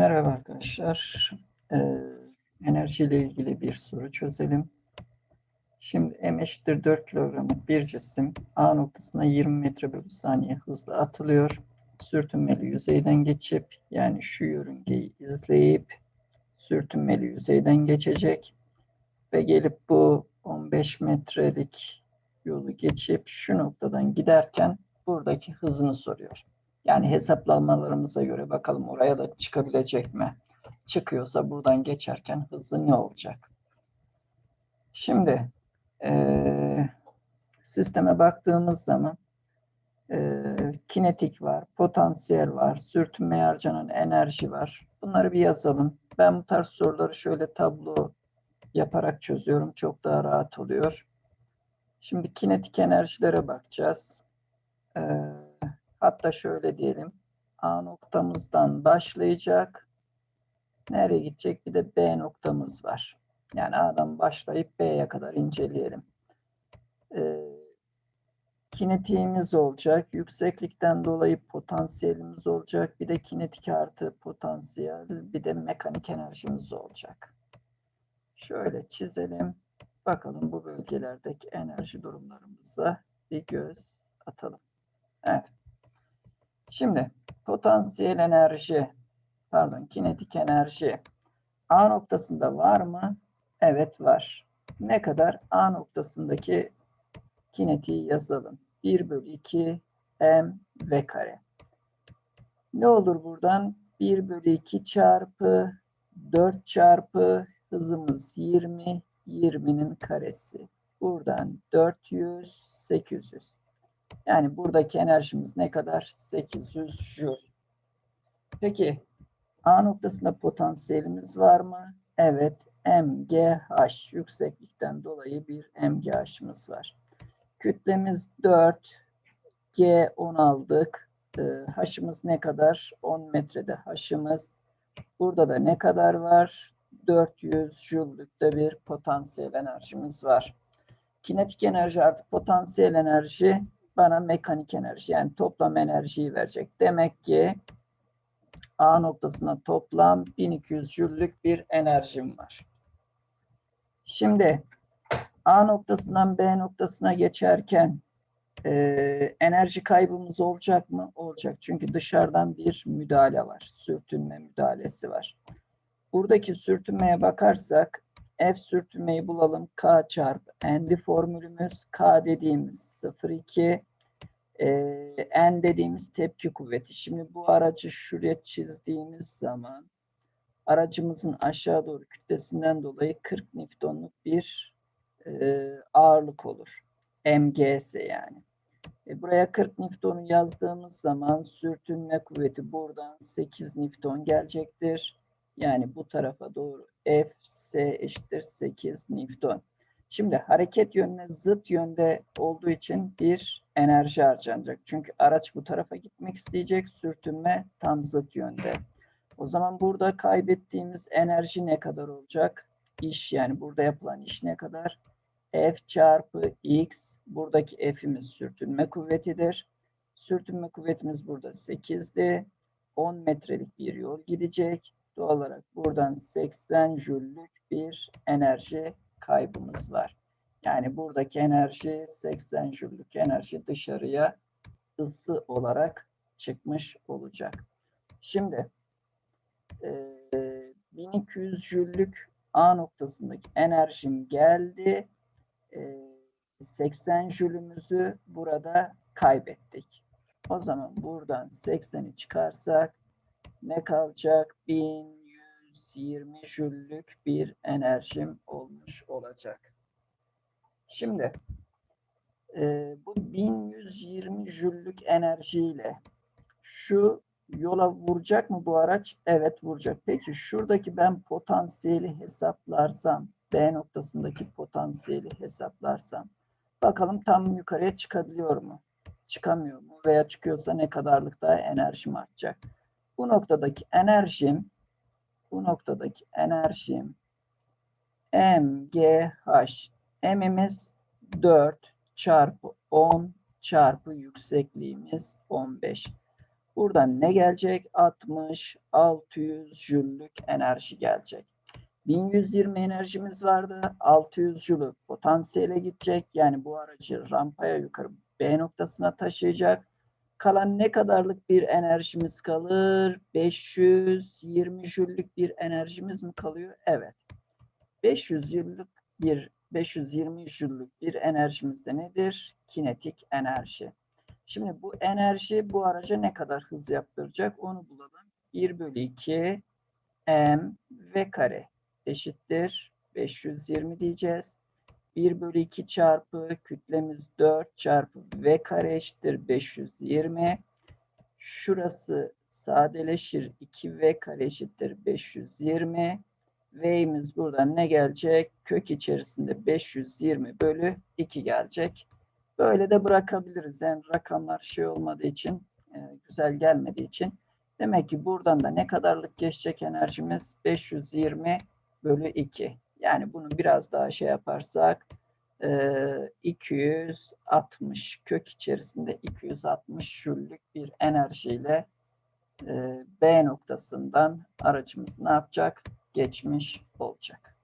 Merhaba arkadaşlar. Ee, enerjiyle ilgili bir soru çözelim. Şimdi m eşittir 4 kilogramlık bir cisim A noktasına 20 metre bölü saniye hızla atılıyor. Sürtünmeli yüzeyden geçip yani şu yörüngeyi izleyip sürtünmeli yüzeyden geçecek ve gelip bu 15 metrelik yolu geçip şu noktadan giderken buradaki hızını soruyor. Yani hesaplamalarımıza göre bakalım oraya da çıkabilecek mi? Çıkıyorsa buradan geçerken hızı ne olacak? Şimdi eee, sisteme baktığımız zaman eee, kinetik var, potansiyel var, sürtünmeye harcanan enerji var. Bunları bir yazalım. Ben bu tarz soruları şöyle tablo yaparak çözüyorum. Çok daha rahat oluyor. Şimdi kinetik enerjilere bakacağız. Eee Hatta şöyle diyelim. A noktamızdan başlayacak. Nereye gidecek? Bir de B noktamız var. Yani A'dan başlayıp B'ye kadar inceleyelim. Ee, kinetiğimiz olacak. Yükseklikten dolayı potansiyelimiz olacak. Bir de kinetik artı potansiyel. Bir de mekanik enerjimiz olacak. Şöyle çizelim. Bakalım bu bölgelerdeki enerji durumlarımıza bir göz atalım. Evet. Şimdi potansiyel enerji, pardon kinetik enerji A noktasında var mı? Evet var. Ne kadar? A noktasındaki kinetiği yazalım. 1 bölü 2 m v kare. Ne olur buradan? 1 bölü 2 çarpı 4 çarpı hızımız 20, 20'nin karesi. Buradan 400, 800. Yani buradaki enerjimiz ne kadar? 800 joule. Peki A noktasında potansiyelimiz var mı? Evet. MGH yükseklikten dolayı bir MGH'ımız var. Kütlemiz 4. G 10 aldık. Ee, H'ımız ne kadar? 10 metrede H'ımız. Burada da ne kadar var? 400 joule'lükte bir potansiyel enerjimiz var. Kinetik enerji artı potansiyel enerji bana mekanik enerji yani toplam enerjiyi verecek. Demek ki A noktasına toplam 1200 jüllük bir enerjim var. Şimdi A noktasından B noktasına geçerken e, enerji kaybımız olacak mı? Olacak. Çünkü dışarıdan bir müdahale var. Sürtünme müdahalesi var. Buradaki sürtünmeye bakarsak F sürtünmeyi bulalım. K çarpı N'li formülümüz. K dediğimiz 0,2 e, N dediğimiz tepki kuvveti. Şimdi bu aracı şuraya çizdiğimiz zaman aracımızın aşağı doğru kütlesinden dolayı 40 Newton'luk bir e, ağırlık olur. MGS yani. E, buraya 40 Newton'u yazdığımız zaman sürtünme kuvveti buradan 8 Newton gelecektir. Yani bu tarafa doğru Fs eşittir 8 Newton. Şimdi hareket yönüne zıt yönde olduğu için bir enerji harcanacak. Çünkü araç bu tarafa gitmek isteyecek, sürtünme tam zıt yönde. O zaman burada kaybettiğimiz enerji ne kadar olacak? İş yani burada yapılan iş ne kadar? F çarpı X, buradaki F'imiz sürtünme kuvvetidir. Sürtünme kuvvetimiz burada 8'di. 10 metrelik bir yol gidecek. Doğal olarak buradan 80 jüllük bir enerji kaybımız var. Yani buradaki enerji 80 jüllük enerji dışarıya ısı olarak çıkmış olacak. Şimdi e, 1200 jüllük A noktasındaki enerjim geldi. E, 80 jülümüzü burada kaybettik. O zaman buradan 80'i çıkarsak ne kalacak? 1120 jüllük bir enerjim olmuş olacak. Şimdi e, bu 1120 jüllük enerjiyle şu yola vuracak mı bu araç? Evet vuracak. Peki şuradaki ben potansiyeli hesaplarsam, B noktasındaki potansiyeli hesaplarsam, bakalım tam yukarıya çıkabiliyor mu? Çıkamıyor mu? Veya çıkıyorsa ne kadarlık daha enerjim artacak? Bu noktadaki enerjim, bu noktadaki enerjim MGH M'imiz 4 çarpı 10 çarpı yüksekliğimiz 15. Buradan ne gelecek? 60, 600 jüllük enerji gelecek. 1120 enerjimiz vardı. 600 jülü potansiyele gidecek. Yani bu aracı rampaya yukarı B noktasına taşıyacak. Kalan ne kadarlık bir enerjimiz kalır? 520 jüllük bir enerjimiz mi kalıyor? Evet. 500 jüllük bir 520 jüllük bir enerjimiz de nedir? Kinetik enerji. Şimdi bu enerji bu araca ne kadar hız yaptıracak onu bulalım. 1 bölü 2 m v kare eşittir 520 diyeceğiz. 1 bölü 2 çarpı kütlemiz 4 çarpı v kare eşittir 520. Şurası sadeleşir 2v kare eşittir 520. V'imiz buradan ne gelecek? Kök içerisinde 520 bölü 2 gelecek. Böyle de bırakabiliriz. Yani rakamlar şey olmadığı için, e, güzel gelmediği için. Demek ki buradan da ne kadarlık geçecek enerjimiz? 520 bölü 2. Yani bunu biraz daha şey yaparsak e, 260 kök içerisinde 260 jüllük bir enerjiyle e, B noktasından aracımız ne yapacak? Geçmiş olacak.